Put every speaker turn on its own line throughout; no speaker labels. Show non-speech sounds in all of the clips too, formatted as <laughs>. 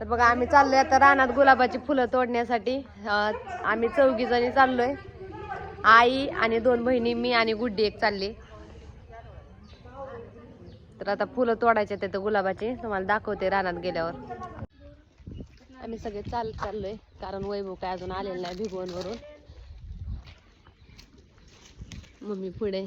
तर बघा आम्ही चाललोय आता रानात गुलाबाची फुलं तोडण्यासाठी. आम्ही चौघी जणी चाललोय. आई आणि दोन बहिणी मी आणि गुड्डी एक चालली. तर आता फुलं तोडायचे तिथं गुलाबाची. तुम्हाला दाखवते रानात गेल्यावर. आम्ही सगळे चाल चाललोय कारण वैभव काय अजून आलेलं नाही भिगवणवरून. मम्मी पुढे.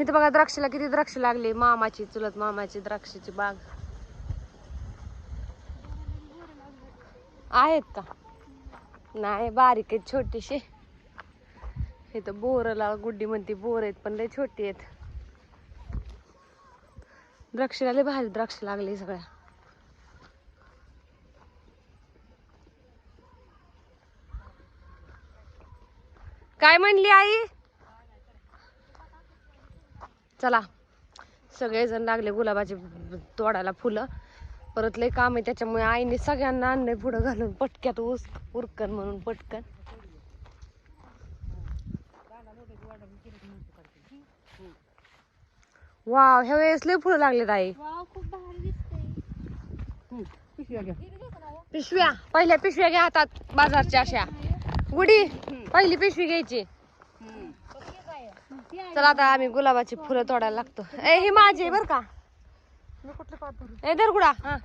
इथं बघा द्राक्षाला किती द्राक्ष लागले. मामाची चुलत मामाची द्राक्षाची बाग. आहेत का? नाही बारीक आहेत छोटीशी. इथं बोरला गुड्डी म्हणते बोर आहेत पण लय छोटी आहेत. द्राक्षला लय भारी द्राक्ष लागले सगळ्या. काय म्हणली आई? चला. सगळेजण लागले गुलाबाचे तोडायला फुलं. परत लय काम आहे त्याच्यामुळे आईने सगळ्यांना आणलंय पुढं घालून. पटक्यात ऊस उरकन म्हणून पटकन. वाव ह्या वेळेस लय फुलं लागलेत आई. पिशव्या. पहिल्या पिशव्या घ्या हातात बाजारच्या अशा. गुडी पहिली पिशवी घ्यायची. चला आता आम्ही गुलाबाची फुलं तोडायला लागतो. ए ही माझी बर का. ए दर गुडा. हा.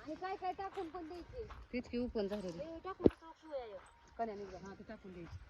आणि काय काय टाकून पण द्यायचे?
तेच की ओपन झालेली.
टाकून टाकूया.
कण्या निघल्या. हा ते टाकून द्यायची.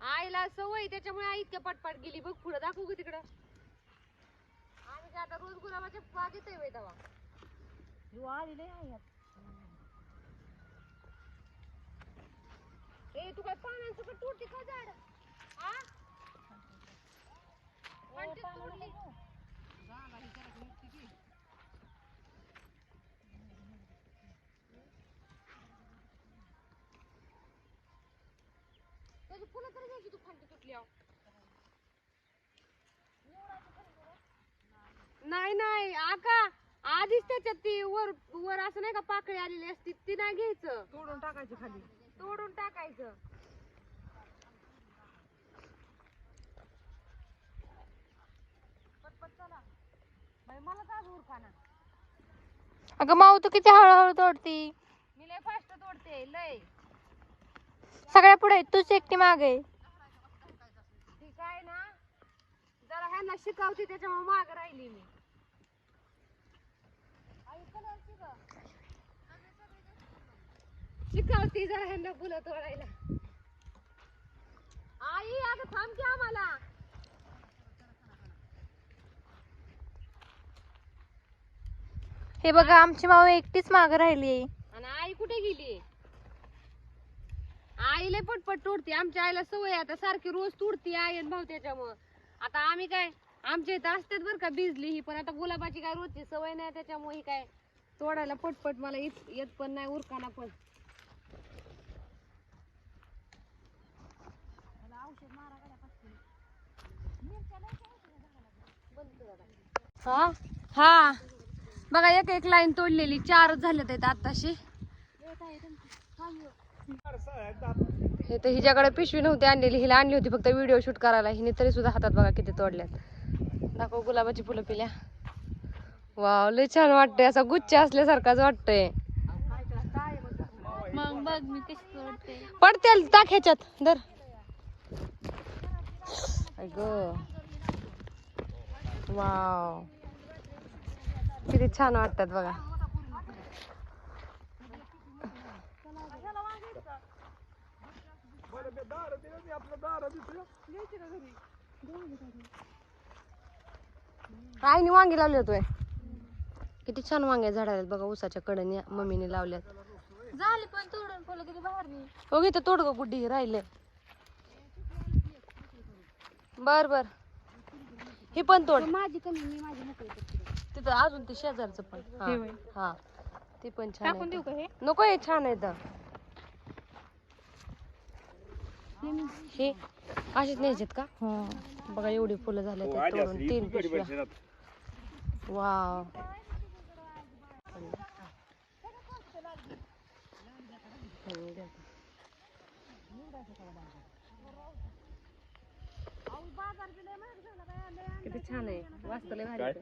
आईला सवय त्याच्यामुळे आई इतक्या पटपट गेली. बघ पुढे दाखवू का तिकडं. आम्ही काय आता रोज गुलाबाच्या बागेत आहे तेव्हा. ए तू काय पानांचं का का झाड? फांदीत तोडली. फुलं तरी घ्यायची तू तुटली आहो. नाही नाही आका आधीच त्याच्यात ती वर वर असं नाही का पाकळी आलेली असती ती नाही घ्यायचं.
तोडून टाकायची खाली.
तोडून टाकायचं. पटपट चला. बाई, मला का
अगं माऊ तू किती हळूहळू तोडती?
मी लय फास्ट तोडते लय.
सगळ्या पुढे तूच एकटी मागे
ठीक आहे ना? जरा ह्यांना शिकवते त्याच्यामुळे माग राहिली मी. शिकवते जरा ह्यांना फुलं तोडायला. आई आता थांब की आम्हाला.
हे बघा आमची माऊ एकटीच मागे राहिली.
आणि आई कुठे गेली? आईला पटपट तोडते. आमच्या आईला सवय आता सारखी रोज तोडते आई आणि भाऊ त्याच्यामुळं. आता आम्ही काय आमच्या इथं असतात बरं का भिजली ही पण आता गुलाबाची काय रोजची सवय नाही त्याच्यामुळे ही काय. तोडायला पटपट मला येत येत पण नाही उरकाना पण. हा? हा. बघा एक एक लाईन तोडलेली. चारच झाले आहेत आताशी. हे तर हिच्याकडे पिशवी नव्हती आणलेली. हिला आणली होती फक्त व्हिडिओ शूट करायला. हिने तरी सुद्धा हातात बघा किती तोडल्यात. दाखव गुलाबाची फुलं पिल्या. वाव लय छान वाटतंय. असा गुच्छ असल्यासारखाच वाटतंय. पडतील टाक ह्याच्यात. दर ग. वाव. किती छान वाटतात बघा. आईने वांगी लावले होते किती छान वांगे झाडाला बघा उसाच्या कडनी मम्मीने लावल्यात.
झाली पण तोडून फुलं किती भारी.
हो घेतो तोड ग गुड्डी राहिले? बर बर. ही पण तोड.
माझी कमी मी माझी नको
तिथं अजून ते शेजारचं पण. हा. ते पण छान
टाकून
आहे.
देऊ का हे?
नको हे छान आहे तर हे अशीच न्यायचेत का? बघा एवढी फुलं झाले
हो,
ते तोडून तीन पिशव्या. वाव. किती छान आहे. वाचत लय भारी
काय?
आहे.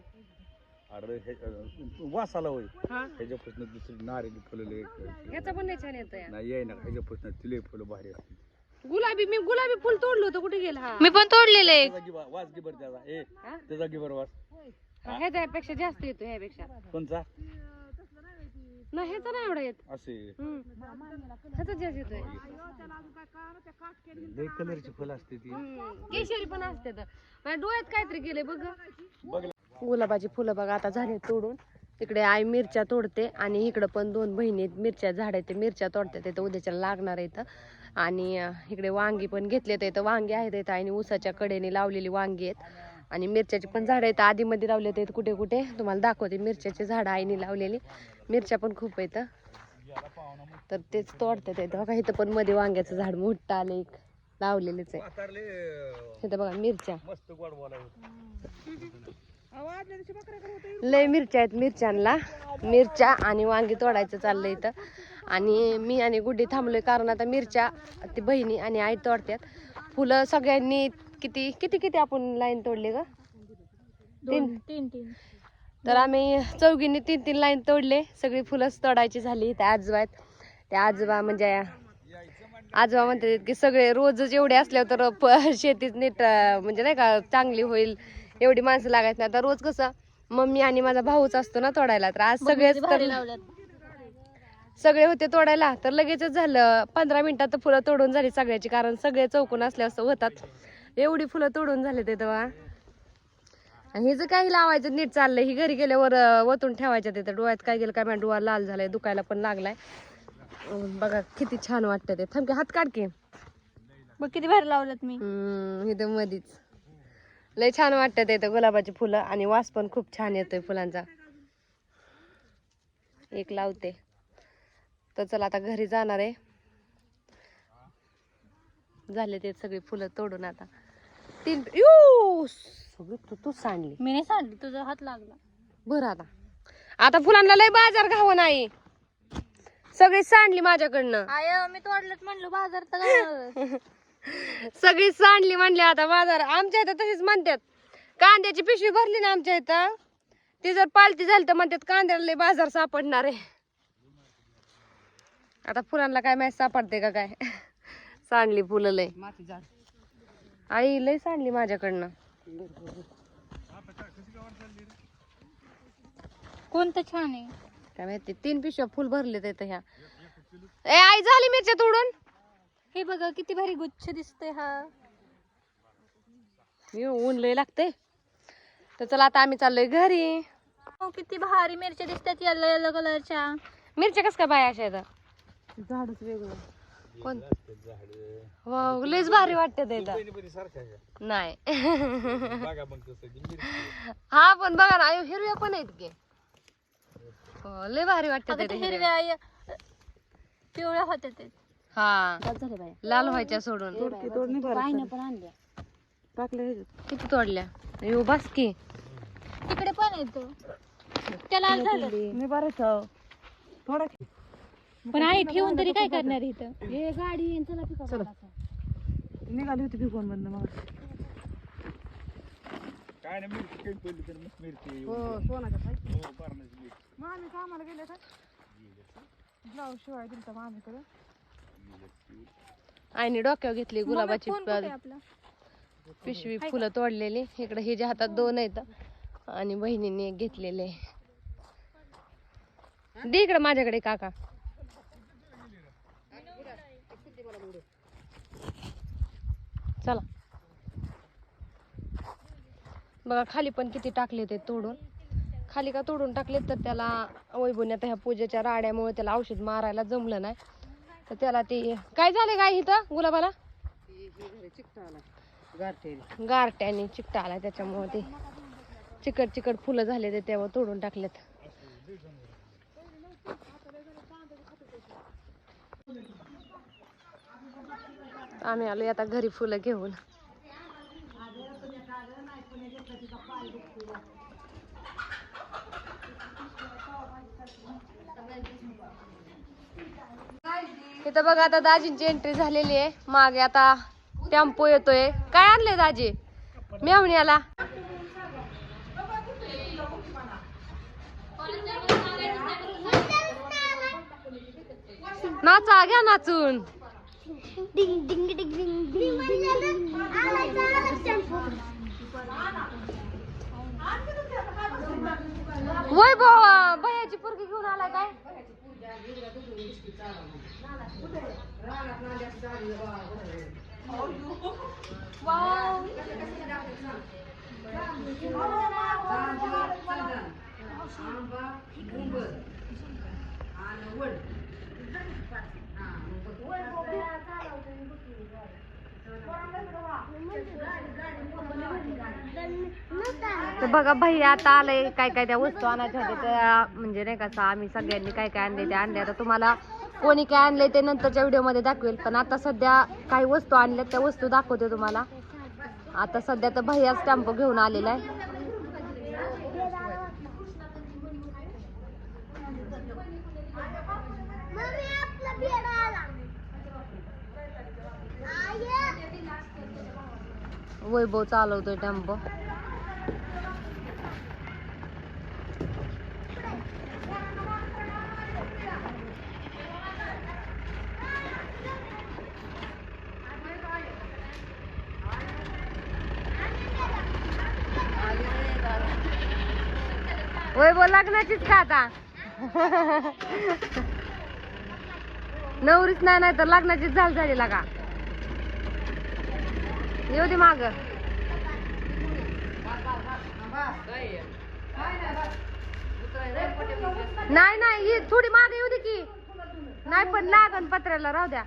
अरे हे अं, वास आला होय.
हा?
ह्याच्यापासून दुसरी नारळी फुलं लय
ह्याचा पण लय छान येतं
नाही ना ह्याच्यापासून तिले फुलं भारी असते
गुलाबी मी गुलाबी फुल तोडलं होतं. कुठे गेलं? हा
मी पण तोडलेलं आहे.
त्याचा गिबा वास गिबर त्याचा. ए
हा?
त्याचा गिबर वास.
ह्याच्यापेक्षा जास्त येतो ह्यापेक्षा.
कोणचा?
नाही ह्याचा नाही एवढा येत.
असे.
हम्म. ह्याचा जास्त येतोय.
लय कलरची फुलं असते ती.
हम्म. केशरी पण असते तर. माझ्या डोळ्यात काहीतरी गेले बघ.
बघ.
गुलाबाची फुलं बघा आता झाले तोडून. तिकडे आई मिरच्या तोडते आणि इकडं पण दोन बहिणी आहेत. मिरच्या झाड आहेत ते मिरच्या तोडतात उद्याच्या लागणार आहे इथं. आणि इकडे वांगी पण घेतले इथं वांगी आहेत इथं आणि ऊसाच्या कडेने लावलेली वांगी आहेत. आणि मिरच्याची पण झाडं आहेत. आधीमध्ये लावले आहेत कुठे कुठे. तुम्हाला दाखवते. मिरच्याची झाडं आईने लावलेली. मिरच्या पण खूप आहेत. तर तेच तोडतात इथं बघा इथं पण मध्ये वांग्याचं झाड मोठं आलं. एक लावलेलंच आहे. इथं बघा मिरच्या. लय मिरच्या आहेत मिरच्यांना मिरच्या आणि वांगी तोडायचं चाललंय इथं आणि मी आणि गुड्डी थांबलोय कारण आता मिरच्या ती बहिणी आणि आई तोडतात फुलं सगळ्यांनी किती किती किती आपण लाईन तोडले ग? तीन.
तीन तीन.
तर आम्ही चौघींनी तीन तीन लाईन तोडले. सगळी फुलंच तोडायची झाली त्या आजोबा आहेत त्या आजोबा म्हणजे आजोबा म्हणतात की सगळे रोजच एवढे असल्यावर तर प- शेतीच नीट म्हणजे नाही का चांगली होईल एवढी माणसं लागायची नाही. आता रोज कसं मम्मी आणि माझा भाऊच असतो ना तोडायला. तर आज सगळेच सगळे होते तोडायला. तर लगेचच झालं पंधरा मिनिटात तर फुलं तोडून झाली सगळ्याची कारण सगळे चौकून असले असं होतात. एवढी फुलं तोडून झाले ते तेव्हा. आणि हे जे काही लावायचं नीट चाललंय. ही घरी गेल्यावर वतून ठेवायच्या तिथं. डोळ्यात काय गेलं काय माझ्या डोळा लाल झालाय दुखायला पण लागलाय. बघा किती छान वाटतं ते. थांबके हात काढ की.
बघ किती भारी लावल्यात मी.
इथं मधीच. लय छान वाटतं ते इथं गुलाबाची फुलं. आणि वास पण खूप छान येतोय फुलांचा. एक लावते. तर चला आता घरी जाणार आहे. झाले ते सगळी फुलं तोडून आता. तीन यू सगळी तू तू सांडली
मी नाही सांडली तुझा हात लागला.
बरं आता. आता फुलांना लय बाजार घाव नाही. सगळी सांडली माझ्याकडनं.
आय मी तोडलं म्हणलं बाजार तर <laughs>
सगळी सांडली म्हणली आता बाजार. आमच्या इथं तशीच म्हणतात. कांद्याची पिशवी भरली ना आमच्या इथं. ती जर पालती झाली तर म्हणतात कांद्याला लय बाजार सापडणार आहे. आता फुलांना काय माहिती सापडते का काय? <laughs> सांडली फुलं लय. आई लय सांडली माझ्याकडनं.
कोणतं छान आहे?
काय माहिती तीन पिशव्या फुल भरले तिथं ह्या. ए आई झाली मिरच्या तोडून
हे बघा किती भारी गुच्छ दिसतोय हा.
मी ऊन लय लागते तर चला आता आम्ही चाललोय घरी.
हो किती भारी मिरच्या दिसतात येलो येलो कलरच्या
मिरच्या कस काय बाय अशा येतं
झाडच वेगळं.
कोण? वाव लयच भारी वाटत नाही. हा पण बघा ना अयो, हिरव्या पण आहेत की. हो, लय भारी वाटत
हिरव्या आय- पिवळ्या होत्या ते.
हा. लाल व्हायच्या सोडून. किती तोडल्या? अयो बस की.
तिकडे पण येतो त्याला आज झालं.
मी बरं थोडा
पण आई ठेवून तरी काय करणार इथं?
हे गाडी चला
निघाली होती भिकून बंद मग.
काय नाही मिरची काही पडली तर मग मिरची
हो सोनाच्या पाहिजे
हो, पारण्याची मिरची.
मामी कामाला गेले का? ब्लाऊज शिवाय दिलता मामीकडे.
आईने डोक्यावर घेतली गुलाबाची
फोन कुठे आहे आपला?
पिशवी फुलं तोडलेली. इकडे हिच्या हातात दोन आहेत आणि बहिणीने एक घेतलेले. दे इकडे माझ्याकडे काका. चला. बघा खाली पण किती टाकले ते तोडून. खाली का तोडून टाकले तर त्याला वैभवण्यात ह्या पूजेच्या राड्यामुळे त्याला औषध मारायला जमलं नाही. तर त्याला ते काय झाले काय इथं गुलाबाला? गारट्याने चिकटा आला त्याच्यामुळे ते चिकट चिकट फुलं झाले ते तेव्हा तोडून टाकलेत. आम्ही आलो आता घरी फुलं घेऊन. इथं बघा आता दाजींची एंट्री झालेली आहे. मागे आता टेम्पो येतोय. काय आणलंय दाजी? मेवण्याला. नाचा घ्या नाचून.
डिंग डिंग डिंग डिंग डिंग आला
वय बाबा भयाची पोरगी घेऊन आलाय काय वाव. तर बघा भैया आता आलंय काय काय त्या वस्तू आणायच्या होत्या त्या म्हणजे नाही कसं आम्ही सगळ्यांनी काय काय आणले ते आणले. आता तुम्हाला कोणी काय आणले ते नंतरच्या व्हिडिओमध्ये दाखवेल पण आता सध्या काही वस्तू आणल्यात त्या वस्तू दाखवते तुम्हाला. आता सध्या तर भैया स्टॅम्प घेऊन आलेला आहे.
मम्मी आपला आला.
वैभव चालवतोय टेम्पो. वैभव लग्नाचीच का आता? नवरीच नाही नाही तर लग्नाचीच झाल झाली का येऊ दे माग. नाही नाही थोडी माग येऊ दे की. नाही पण लागन पत्र्याला राहू द्या.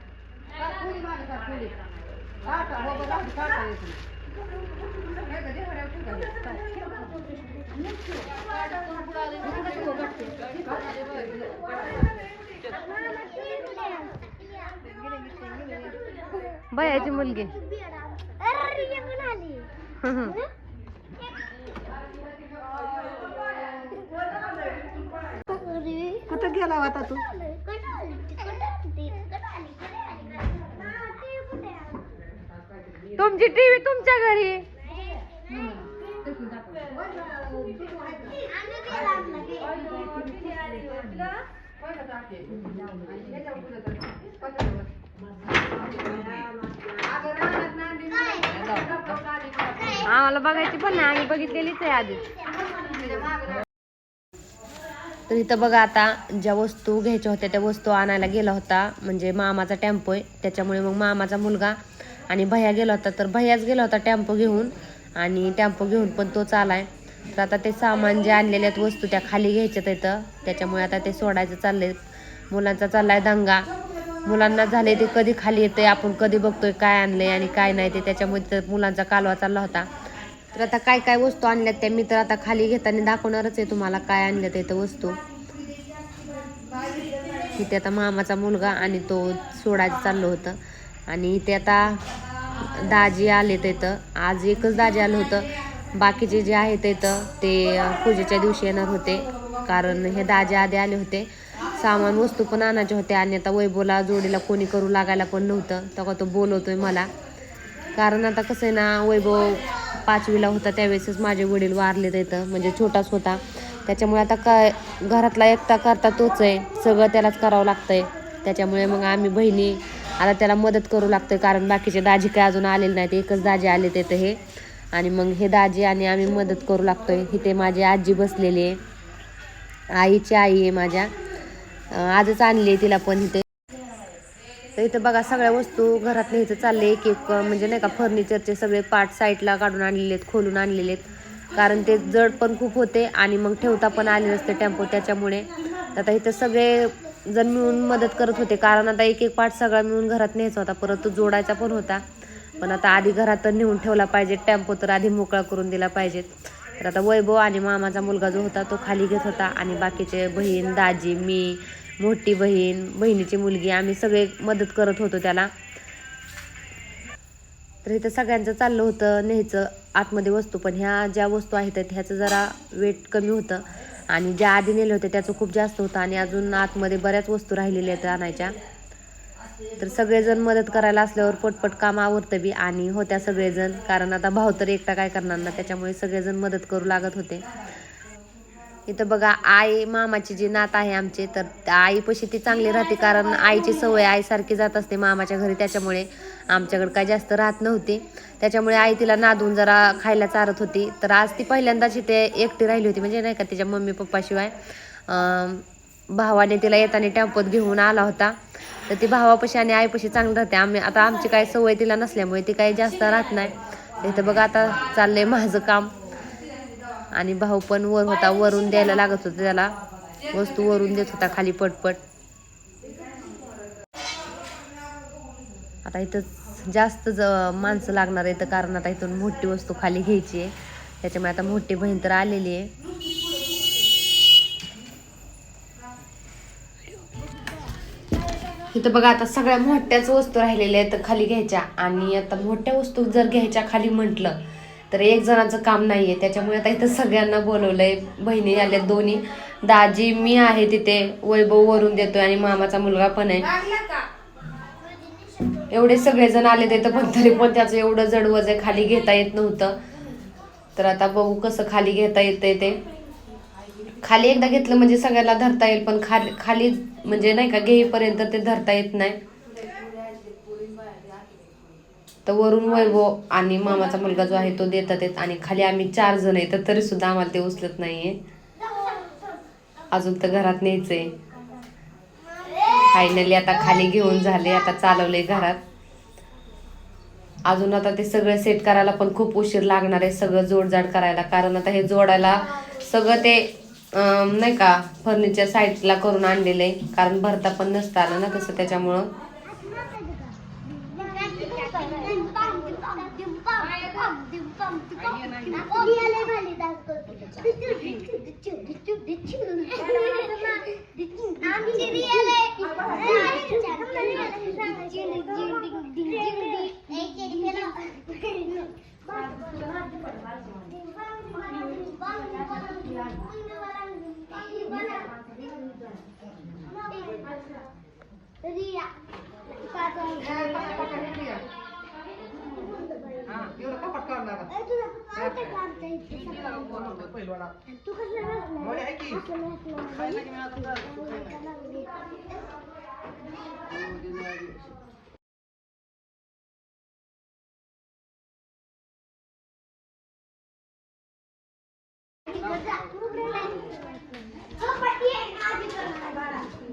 बयाची मुलगी.
अरे ये पण आली.
कुठं गेला होता तू?
तुमची टीव्ही तुमच्या घरी. आम्हाला बघायची पण नाही आम्ही बघितलेलीच आहे आधी. तर इथं बघा आता ज्या वस्तू घ्यायच्या होत्या त्या वस्तू आणायला गेला होता. म्हणजे मामाचा टेम्पो आहे. त्याच्यामुळे मग मामाचा मुलगा आणि भैया गेला होता. तर भैयाच गेला होता टेम्पो घेऊन आणि टेम्पो घेऊन पण तोच आलाय तर आता ते सामान जे आणलेल्या आहेत वस्तू त्या खाली घ्यायच्यात तिथं त्याच्यामुळे आता ते सोडायचं चाललंय. मुलांचा चाललाय दंगा. मुलांना झाले ते कधी खाली येते आपण कधी बघतोय काय आणलंय आणि काय नाही ते त्याच्यामध्ये तर मुलांचा कालवा चालला होता. तर आता काय काय वस्तू आणल्यात त्या मी तर आता खाली घेताना दाखवणारच आहे तुम्हाला काय आणल्यात इथं वस्तू. इथे आता मामाचा मुलगा आणि तो सोडायचं चाललं होतं. आणि इथे आता दाजी आले तिथं आज एकच दाजी आलं होतं. बाकीचे जे आहेत इथं ते पूजेच्या दिवशी येणार होते. कारण हे दाजी आधी आले होते. सामान वस्तू पण आणायचे होते. आणि आता वैभवला जोडीला कोणी करू लागायला पण नव्हतं. तेव्हा तो बोलवतोय मला. कारण आता कसं आहे ना वैभव पाचवीला होता त्यावेळेसच माझे वडील वारले तिथं म्हणजे छोटाच होता. त्याच्यामुळे आता काय घरातला एकटा करता तोच आहे. सगळं त्यालाच करावं लागतंय. त्याच्यामुळे मग आम्ही बहिणी आता त्याला मदत करू लागतोय. कारण बाकीचे दाजी काय अजून आलेले नाहीत. एकच दाजी आले तिथं हे. आणि मग हे दाजी आणि आम्ही मदत करू लागतोय. इथे माझी आजी बसलेली आहे. आईची आई आहे माझ्या. आजच आणली आहे तिला पण इथे. तर इथं बघा सगळ्या वस्तू घरात न्यायचं चालले एक एक म्हणजे नाही का फर्निचरचे सगळे पार्ट साईडला काढून आणलेले आहेत खोलून आणलेले आहेत. कारण ते जड पण खूप होते आणि मग ठेवता पण आले नसते टेम्पो त्याच्यामुळे. तर आता इथं सगळे जण मिळून मदत करत होते. कारण आता एक एक पार्ट सगळा मिळून घरात न्यायचा होता. परत तो जोडायचा पण होता. पण आता आधी घरात तर नेऊन ठेवला पाहिजे. टेम्पो तर आधी मोकळा करून दिला पाहिजेत तर आता वैभव आणि मामाचा मुलगा जो होता तो खाली घेत होता. आणि बाकीचे बहीण दाजी मी मोठी बहीण बहिणीची मुलगी आम्ही सगळे मदत करत होतो त्याला. तर इथं सगळ्यांचं चाललं होतं न्यायचं आतमध्ये वस्तू. पण ह्या ज्या वस्तू आहेत ह्याचं जरा वेट कमी होतं. आणि ज्या आधी नेलं होतं त्याचं खूप जास्त होतं. आणि अजून आतमध्ये बऱ्याच वस्तू राहिलेल्या आहेत आणायच्या. तर सगळेजण मदत करायला असल्यावर पटपट काम आवरतं बी. आणि होत्या सगळेजण. कारण आता भाऊ तर एकटा काय करणार ना त्याच्यामुळे सगळेजण मदत करू लागत होते. इथं बघा आई मामाची जी नात आहे आमचे तर आईपाशी ती चांगली राहते कारण आईची सवय आईसारखी जात असते मामाच्या घरी त्याच्यामुळे आमच्याकडे काय जास्त राहत नव्हती. त्याच्यामुळे आई तिला नादून जरा खायला चारत होती. तर आज ती पहिल्यांदाच इथे एकटी राहिली होती म्हणजे नाही का तिच्या मम्मी पप्पाशिवाय भावाने तिला येताना टॅम्पोत घेऊन आला होता. तर ती भावापाशी आणि आईपाशी चांगली राहते. आम्ही आता आमची काय सवय तिला नसल्यामुळे ती काही जास्त राहत नाही. इथं बघा आता चाललंय माझं काम. आणि भाऊ पण वर होता वरून द्यायला लागत होता त्याला. वस्तू वरून देत होता खाली पटपट. आता इथं जास्त ज माणसं लागणार आहे तर कारण आता इथून मोठी वस्तू खाली घ्यायची आहे. त्याच्यामुळे आता मोठी बहीण तर आलेली आहे. इथं बघा आता सगळ्या मोठ्याच वस्तू राहिलेल्या आहेत खाली घ्यायच्या. आणि आता मोठ्या वस्तू जर घ्यायच्या खाली म्हटलं तर एक जणाचं काम नाही आहे त्याच्यामुळे आता इथं सगळ्यांना बोलवलंय. बहिणी आल्या दोन्ही. दाजी मी आहे तिथे. वैभव वरून देतोय आणि मामाचा मुलगा पण आहे. एवढे सगळेजण आले तिथं पण तरी पण त्याचं एवढं जड आहे. खाली घेता येत नव्हतं. तर आता बघू कसं खाली घेता येतंय ते. खाली एकदा घेतलं म्हणजे सगळ्याला धरता येईल पण खाली खाली म्हणजे नाही का घेईपर्यंत ते धरता येत नाही. तर वरून वैभव आणि मामाचा मुलगा जो आहे तो देतात आहेत आणि खाली आम्ही चार जण आहे तर तरी सुद्धा आम्हाला ते उचलत नाहीये. अजून तर घरात न्यायचंय. फायनली आता खाली घेऊन झाले आता चालवले घरात. अजून आता ते सगळं सेट करायला पण खूप उशीर लागणार आहे सगळं जोडजाड करायला. कारण आता हे जोडायला सगळं ते नाही का फर्निचर साईडला करून आणलेलं आहे. कारण भरता पण नसता आलं ना तसं त्याच्यामुळं.
रिया. एवढं कपाट काढ लागत पहिलवाडा मोडे की खायला की खायला Oh, but yeah, now you're going to
have a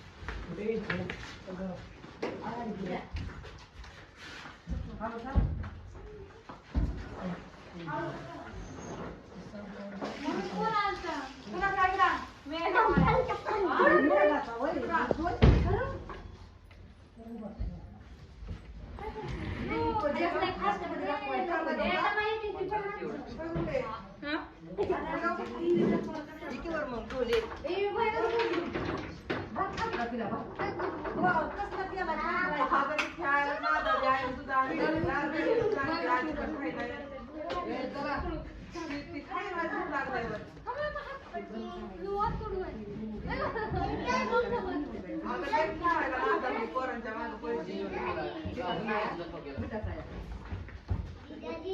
तू
लागलाय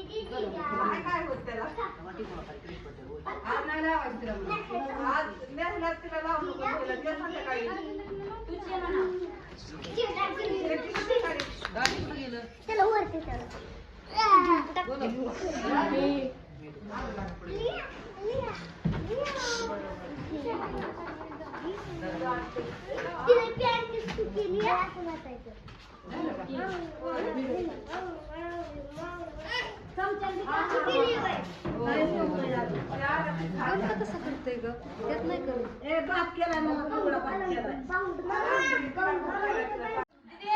काय होत त्याला आज नाही लावायचं तिला आज मेहनत तिला लावून संध्याकाळी तिला पॅन्ट केली असं वाटायचं चमच्याने कापून केली आहे बाई.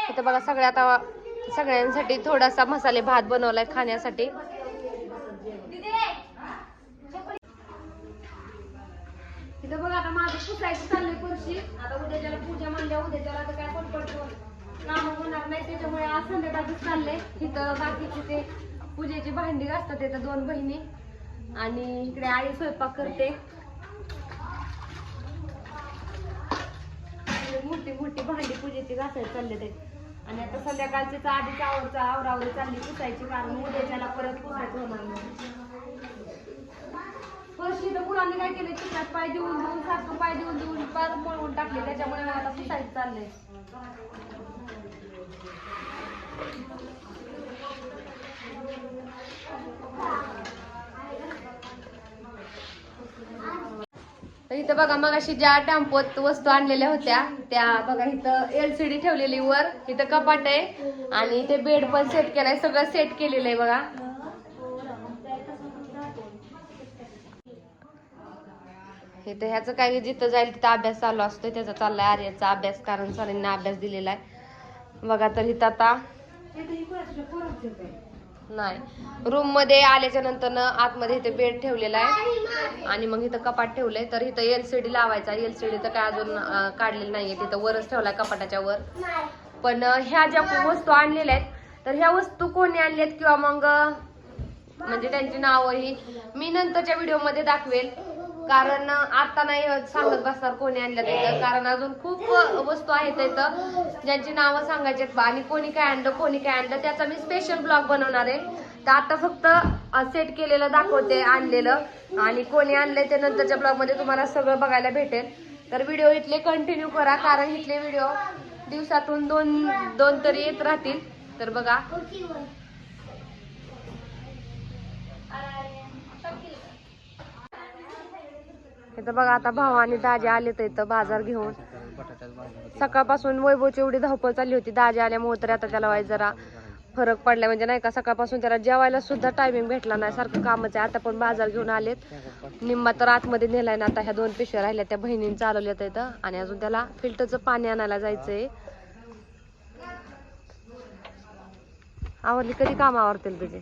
इथं बघा सगळ्या आता सगळ्यांसाठी थोडासा मसाले भात बनवलाय खाण्यासाठी इथं बघा आता माझं पुसायचं चाललंय परशी आता उद्याच्याला पूजा म्हणल्या उद्याच्याला आता काय पडतो काम होणार नाही त्याच्यामुळे आज संध्याकाळच चाललंय. इथं बाकीचे ते पूजेची भांडी घासतात इथं दोन बहिणी. आणि इकडे आई स्वयंपाक करते. मोठी मोठी भांडी पूजेची घासायला चालले ते. आणि आता संध्याकाळची आधीच आवडचा आवरावरी चालली पुसायची कारण उद्याच्याला परत पुसायचं होणार नाही. फर्स्ट तर मुलांनी काय केलं चिकनात पाय देऊन देऊन सारखं पाय देऊन देऊन पार मळवून टाकले त्याच्यामुळे मला आता पुसायचं चाललंय. इथं बघा मग अशी ज्या टॅम्पोत वस्तू आणलेल्या होत्या त्या बघा इथं एलसीडी ठेवलेली वर इथं कपाट आहे आणि इथे बेड पण सेट केलाय सगळं सेट केलेलं आहे बघा. इथं ह्याचं काय जिथं जाईल तिथं अभ्यास चालू असतो त्याचा चाललाय आर्याचा अभ्यास कारण सरांना अभ्यास दिलेला आहे. बघा तर इथं आता नाही. रूममध्ये आल्याच्यानंतर आतमध्ये इथे बेड ठेवलेला आहे. आणि मग इथं कपाट ठेवलंय. तर इथं एलसीडी लावायचा. एलसीडी तर काय अजून काढलेलं नाहीये. तिथं वरच ठेवलाय कपाटाच्या वर. पण ह्या ज्या वस्तू आणलेल्या आहेत तर ह्या वस्तू कोणी आणल्यात? किंवा मग म्हणजे त्यांची नावं ही मी नंतरच्या व्हिडिओमध्ये दाखवेल. कारण आता नाही सांगत बसणार कोणी आणलं इथं. कारण अजून खूप वस्तू आहेत इथं. ज्यांची नावं सांगायची आहेत बा. आणि कोणी काय आणलं कोणी काय आणलं त्याचा मी स्पेशल ब्लॉग बनवणार आहे. तर आता फक्त सेट केलेलं दाखवते आणलेलं. आणि कोणी आणलंय ते नंतरच्या ब्लॉगमध्ये तुम्हाला सगळं बघायला भेटेल. तर व्हिडिओ इथले कंटिन्यू करा कारण इथले व्हिडिओ दिवसातून दोन दोन तरी येत राहतील. तर बघा. इथं बघा आता भाऊ आणि दाजी आले तर इथं बाजार घेऊन. सकाळपासून वैभवची एवढी धावपळ चालली होती. दाजी आल्यामुळे तर आता त्याला वाईट जरा फरक पडला म्हणजे नाही का सकाळपासून त्याला जेवायला सुद्धा टायमिंग भेटला नाही. सारखं कामच आहे. आता पण बाजार घेऊन आलेत. निम्मा तर आतमध्ये नेलाय ना आता ह्या दोन पिशव्या राहिल्या. त्या बहिणीने चालवल्यात इथं. आणि अजून त्याला फिल्टरचं पाणी आणायला जायचंय. आवरली कधी काम आवरतील तुझे?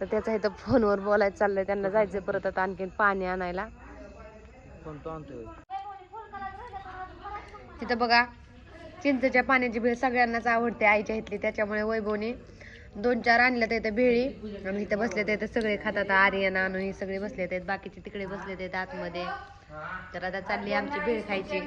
तर त्याचा इथं फोनवर बोलायचं चाललंय. त्यांना जायचंय परत आता आणखीन पाणी आणायला. तिथं बघा चिंचेच्या पाण्याची भेळ सगळ्यांनाच आवडते आईच्या इथली. त्याच्यामुळे वैभवने दोन चार आणल्या इथं भेळी. आणि इथं बसले तर सगळे खातात. आर्यन आणून ही सगळे बसले आहेत. बाकीचे तिकडे बसले आहेत आतमध्ये. तर आता चालली आमची भेळ खायची.